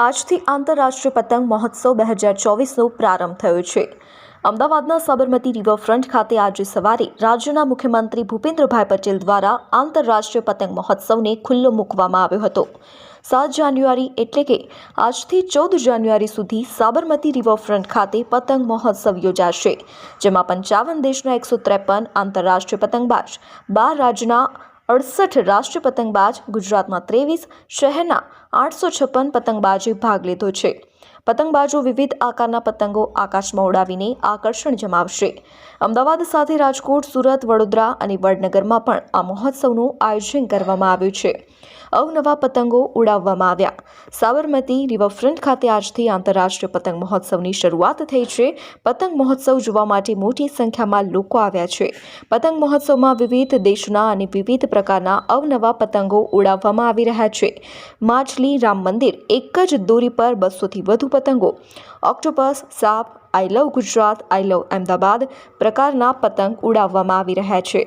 આજથી આંતરરાષ્ટ્રીય પતંગ મહોત્સવ બે હજાર ચોવીસનો પ્રારંભ થયો છે. અમદાવાદના સાબરમતી રિવરફ્રન્ટ ખાતે આજે સવારે રાજ્યના મુખ્યમંત્રી ભૂપેન્દ્રભાઈ પટેલ દ્વારા આંતરરાષ્ટ્રીય પતંગ મહોત્સવને ખુલ્લો મૂકવામાં આવ્યો હતો. સાત જાન્યુઆરી એટલે કે આજથી ચૌદ જાન્યુઆરી સુધી સાબરમતી રિવરફ્રન્ટ ખાતે પતંગ મહોત્સવ યોજાશે, જેમાં પંચાવન દેશના એકસો ત્રેપન આંતરરાષ્ટ્રીય પતંગબાજ, બાર રાજ્યના અડસઠ રાષ્ટ્રીય પતંગબાજ ગુજરાતમાં ત્રેવીસ શહેરના આઠસો છપ્પન પતંગબાજે ભાગ લીધો છે. પતંગબાજો વિવિધ આકારના પતંગો આકાશમાં ઉડાવીને આકર્ષણ જમાવશે. અમદાવાદ સાથે રાજકોટ, સુરત, વડોદરા અને વડનગરમાં પણ આ મહોત્સવનું આયોજન કરવામાં આવ્યું છે. અવનવા પતંગો ઉડાવવામાં આવ્યા. સાબરમતી રિવરફ્રન્ટ ખાતે આજથી આંતરરાષ્ટ્રીય પતંગ મહોત્સવની શરૂઆત થઈ છે. પતંગ મહોત્સવ જોવા માટે મોટી સંખ્યામાં લોકો આવ્યા છે. પતંગ મહોત્સવમાં વિવિધ દેશના અને વિવિધ પ્રકારના અવનવા પતંગો ઉડાવવામાં આવી રહ્યા છે. માછલી રામ મંદિર એક જ દોરી પર બસોથી વધુ પતંગો. ઓક્ટોપસ સાપ I love Gujarat I love Ahmedabad પ્રકારના પતંગ ઉડાવવામાં આવી રહ્યા છે.